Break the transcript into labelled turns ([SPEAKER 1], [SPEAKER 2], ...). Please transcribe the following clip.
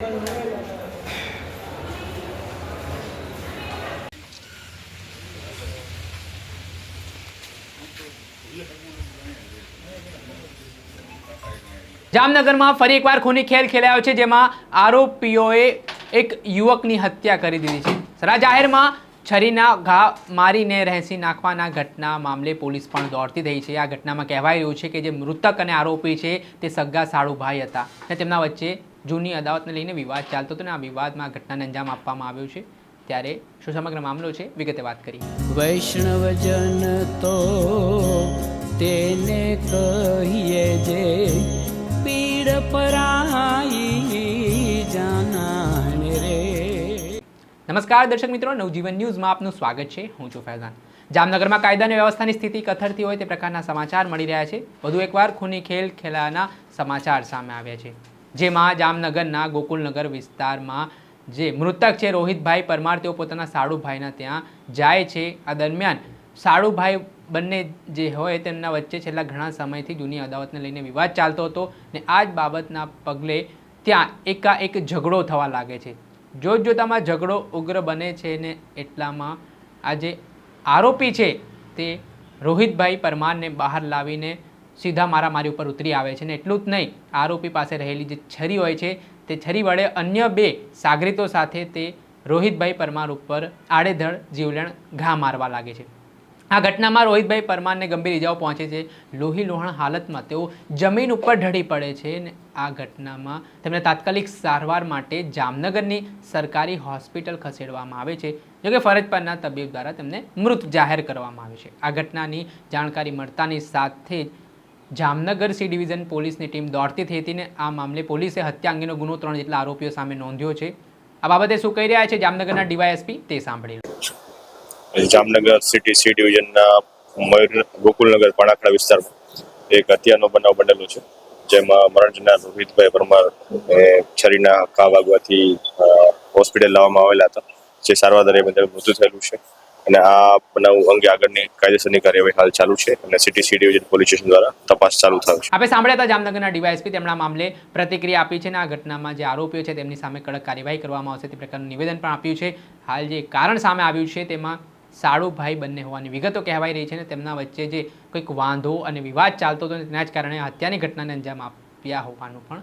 [SPEAKER 1] જામનગરમાં ફરી એકવાર ખૂની ખેલ ખેલાયો છે, જેમાં આરોપીઓએ એક યુવકની હત્યા કરી દીધી છે. સરા જાહેરમાં છરીના ઘા મારીને રહેસી નાખવાના ઘટના મામલે પોલીસ પણ દોડતી થઈ છે. આ ઘટનામાં કહેવાય રહ્યું છે કે જે મૃતક અને આરોપી છે, તે સગા સાળુભાઈ હતા અને તેમના વચ્ચે જૂની અદાવતને લઈને વિવાદ ચાલતો હતો અને આ વિવાદમાં ઘટનાને અંજામ આપવામાં આવ્યો છે. ત્યારે શું સમગ્ર મામલો છે? વિગતે વાત કરી
[SPEAKER 2] વૈષ્ણવજન તો તેને કહીએ જે પીડ પરાઈ જાનાને રે.
[SPEAKER 1] નમસ્કાર દર્શક મિત્રો નવજીવન ન્યૂઝમાં આપનું સ્વાગત છે. હું છું ફૈઝાન. જામનગરમાં કાયદા અને વ્યવસ્થાની સ્થિતિ કથળતી હોય તે પ્રકારના સમાચાર મળી રહ્યા છે. વધુ એકવાર ખૂની ખેલ ખેલાના સમાચાર સામે આવ્યા છે. જેમાં જામનગરના ગોકુલનગર વિસ્તારમાં જે મૃતક છે રોહિતભાઈ પરમાર, તેઓ પોતાના સાડુભાઈના ત્યાં જાય છે. આ દરમિયાન સાડુભાઈ બંને જે હોય તેમના વચ્ચે છેલ્લા ઘણા સમયથી જૂની અદાવતને લઈને વિવાદ ચાલતો હતો ને આ જ બાબતના પગલે ત્યાં એકાએક ઝઘડો થવા લાગે છે. જોત જોતામાં ઝઘડો ઉગ્ર બને છે ને એટલામાં આ જે આરોપી છે તે રોહિતભાઈ પરમારને બહાર લાવીને સીધા મારામારી ઉપર ઉતરી આવે છે ને એટલું જ નહીં, આરોપી પાસે રહેલી જે છરી હોય છે, તે છરી વડે અન્ય બે સાગરીતો સાથે તે રોહિતભાઈ પરમાર ઉપર આડેધડ જીવલેણ ઘા મારવા લાગે છે. આ ઘટનામાં રોહિતભાઈ પરમારને ગંભીર ઇજાઓ પહોંચે છે. લોહી લોહણ હાલતમાં તેઓ જમીન ઉપર ઢળી પડે છે અને આ ઘટનામાં તેમને તાત્કાલિક સારવાર માટે જામનગરની સરકારી હોસ્પિટલ ખસેડવામાં આવે છે. જોકે ફરજ પરના તબીબ દ્વારા તેમને મૃત જાહેર કરવામાં આવે છે. આ ઘટનાની જાણકારી મળતાની સાથે જ જામનગર સી ડિવિઝન પોલીસની ટીમ દોડતી થઈ હતી ને આ મામલે પોલીસે હત્યા અંગેનો ગુનો ત્રણ જેટલા આરોપીઓ સામે નોંધ્યો છે. આ બાબતે શું કહી રહ્યા છે જામનગરના ડીવાયએસપી તે સાંભળી.
[SPEAKER 3] જામનગર સિટી સી ડિવિઝનના મયુર ગોકુલનગર પાણાખડા વિસ્તારમાં એક હત્યાનો બનાવ બનેલો છે. જેમાં મરણજના રોહિતભાઈ પરમાર છરીના ઘા વાગવાથી હોસ્પિટલ લાવવામાં આવેલા હતા. જે સારવાર દરમિયાન મૃત્યુ થયેલું છે. અને આ બનાવ અંગે આગળની કાયદેસરની કાર્યવાહી હાલ ચાલુ છે અને city C division police station દ્વારા તપાસ ચાલુ થયો છે.
[SPEAKER 1] આપણે સાંભળ્યા હતા જામનગરના ડીવાયએસપી તેમના મામલે પ્રતિક્રિયા આપી છે અને આ ઘટનામાં જે આરોપીઓ છે તેમની સામે કડક કાર્યવાહી કરવામાં આવશે તે પ્રકારનું નિવેદન પણ આપ્યું છે. હાલ જે કારણ સામે આવ્યું છે તેમાં સાળુભાઈ બંને હોવાની વિગતો કહેવાઈ રહી છે અને તેમના વચ્ચે જે કંઈક વાંધો અને વિવાદ ચાલતો હતો તેના જ કારણે હત્યાની ઘટનાને અંજામ આપ્યા હોવાનું પણ